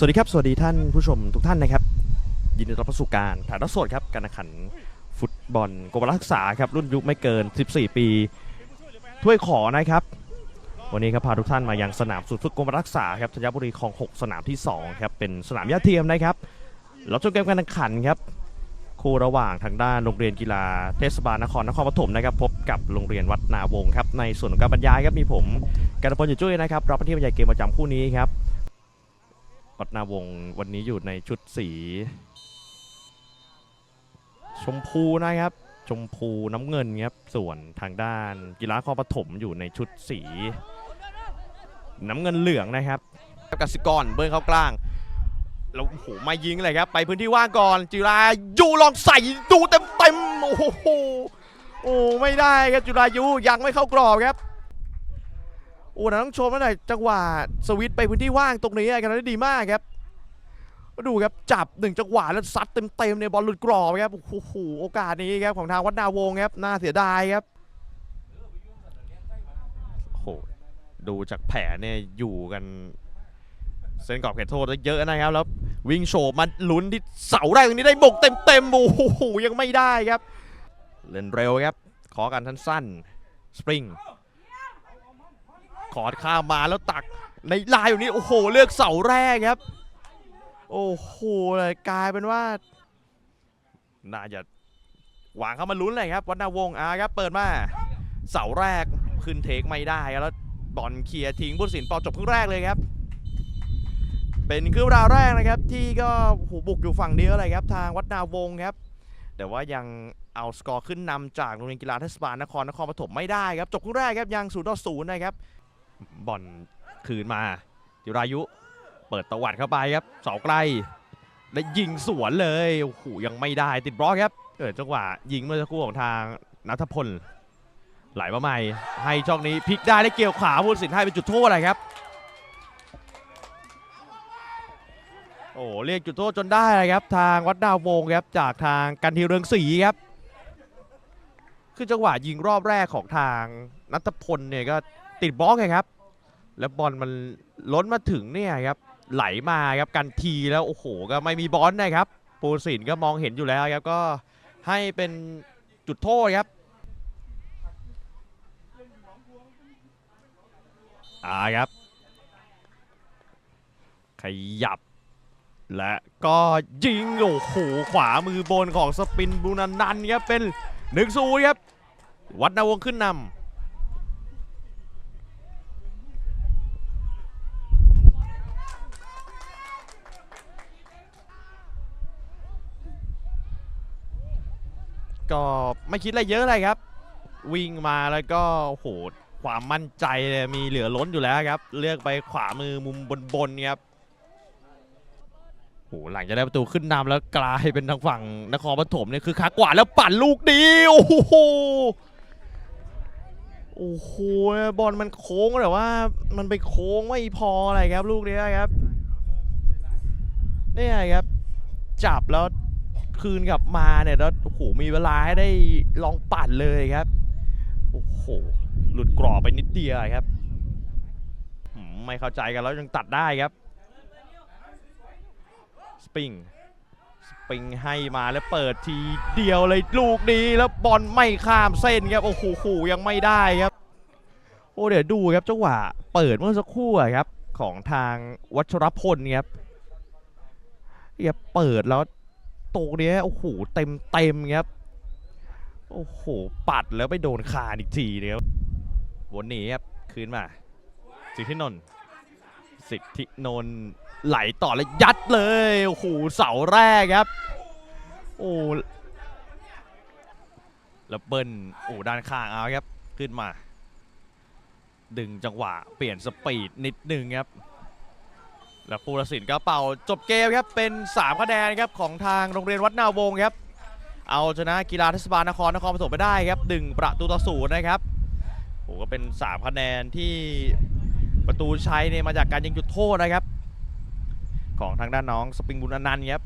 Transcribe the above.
สวัสดีครับ สวัสดีท่านผู้ชมทุกท่านนะครับ ยินดีต้อนรับสู่การถ่ายทอดสดครับ การแข่งขันฟุตบอลกรมรักษาครับรุ่นยุคไม่เกิน 14 ปี ถ้วยขอนะครับ วันนี้ครับพาทุกท่านมายังสนามสุดฝึกกรมรักษาครับธัญบุรีคลอง 6 สนามที่2ครับเป็นสนามหญ้าเทียมนะครับแล้วจบเกมการแข่งขันครับคู่ระหว่างทางด้านโรงเรียนกีฬาเทศบาลนครนครปฐมนะครับพบกับโรงเรียนวัดนาวงครับในส่วนของการบรรยายครับมีผมการพลอยู่จุ้ยนะครับรับหน้าที่บรรยายเกมประจำคู่นี้ครับ วัดนาวงศ์วันนี้อยู่ในชุดสี ชมพูนะครับ ชมพูน้ำเงินครับส่วนทางด้านกีฬาคอปฐมอยู่ในชุดสี น้ำเงินเหลืองนะครับกสิกรเบิ้ลเข้ากลางแล้วโอ้โหไม่ยิงเลยครับ ไปพื้นที่ว่างก่อนจิรายุลองใส่ดูเต็มเต็มโอ้โหโอ้ไม่ได้ครับจิรายุยังไม่เข้ากรอบครับ โอ้นะต้องชมแล้วหน่อยจังหวะสวิตไปพื้นที่ว่างตรงนี้กันได้ดีมากครับดูครับจับหนึ่งจังหวะแล้วซัดเต็มๆในบอลหลุดกรอบครับโอ้โหโอกาสนี้ครับของทางวัดนาวงครับน่าเสียดายครับโอ้โหดูจากแผลเนี่ยอยู่กันเส้นกรอบเขตโทษได้เยอะนะครับแล้ววิ่งโฉบมาลุ้นที่เสาแรกตรงนี้ได้บกเต็มๆโอ้โหยังไม่ได้ครับ เล่นเร็วครับขอกันสั้นๆสปริง ขอดข้ามมาแล้วตักในลายอยู่นี้โอ้โหเลือกเสาแรกครับ โอ้โหเลยกลายเป็นว่า น่าจะหวางเข้ามาลุ้นเลยครับวัดนาวงอาครับเปิดมาเสาแรกขึ้นเทคไม่ได้แล้วบอลเคลียร์ทิ้งบุญสินปอจบครึ่งแรกเลยครับ เป็นครึ่งราวแรกนะครับ ที่ก็โอ้โหบุกอยู่ฝั่งเดียวเลยครับ ทางวัดนาวงครับ แต่ว่ายังเอาสกอร์ขึ้นนำจากโรงเรียนกีฬาเทศบาลนครนครปฐมไม่ได้ครับจบครึ่งแรกครับยัง0ต่อ0นะครับ บอลคืนมาจิรายุ เปิดตวัดเข้าไปครับเสาใกลและยิงสวนเลยโอ้โหยังไม่ได้ติดบล็อกครับเกิดจังหวะยิงเมื่อสักครู่ของทางนัทพลไหลมาใหม่ ให้ช่องนี้พลิกได้ได้เกี่ยวขาผู้ตัดสินให้เป็นจุดโทษอะไรครับ โอ้เรียกจุดโทษจนได้เลยครับ ทางวัดดาววงครับจากทางกันทีเรืองศรีครับ คือจังหวะยิงรอบแรกของทางนัทพลเนี่ยก็ ติดบล็อกไงครับ แล้วบอลมันล้นมาถึงเนี่ยครับ ไหลมาครับกันทีแล้วโอ้โหก็ไม่มีบอลนะครับปูสินก็มองเห็นอยู่แล้วครับก็ให้เป็นจุดโทษครับอ่าครับ ขยับ และก็ยิงโอ้โหขวามือบนของสปินบูนันนันครับเป็นหนึ่งศูนย์ครับ วัดนาวงขึ้นนำ ก็ไม่คิดอะไรเยอะเลยครับ วิ่งมาแล้วก็โอ้โหความมั่นใจมีเหลือล้นอยู่แล้วครับ เลือกไปขวามือมุมบนๆครับโอ้หหลังจากได้ประตูขึ้นนำแล้วกลายเป็นทางฝั่งนครปฐมเนี่ยคือคักกว่าแล้วปั่นลูกดีโอ้โหโอ้โหบอลมันโค้งแต่ว่ามันไปโค้งไม่พออะไรครับ ลูกนี้ครับเนี่ยครับ จับแล้ว คืนกลับมาเนี่ยแล้วโอ้โหมีเวลาให้ได้ลองปั่นเลยครับโอ้โหหลุดกรอบไปนิดเดียวครับหืมไม่เข้าใจกันแล้วยังตัดได้ครับ สปริงสปริงให้มาแล้วเปิดทีเดียวเลยลูกนี้แล้วบอลไม่ข้ามเส้นครับโอ้โหยังไม่ได้ครับโอ้เดี๋ยวดูครับจังหวะเปิดเมื่อสักครู่ครับของทางวัชรพลครับเนี่ยเปิดแล้ว ตรงเนี้ยโอ้โหเต็มเต็มครับโอ้โห ปัดแล้วไปโดนคานอีกทีเนี่ยครับวนหนีครับคืนมา สิทธินนท์สิทธินนท์ไหลต่อแล้วยัดเลย โอ้โห เสาแรกครับ โอ้แล้วเบิ้ลโอ้ด้านข้างเอาครับ ขึ้นมา ดึงจังหวะ เปลี่ยนสปีดนิดนึงครับ แล้วผู้ตัดสินก็เป่าจบเกมครับเป็น3คะแนนครับของทางโรงเรียนวัดนาวงครับ เอาชนะกีฬาเทศบาลนครนครปฐมไปได้ครับดึงประตูต่อศูนย์นะครับโอ้ก็เป็น3คะแนนที่ประตูชัยเนี่ยมาจากการยิงจุดโทษนะครับ ของทางด้านน้องสปริงบุญอนันต์ครับ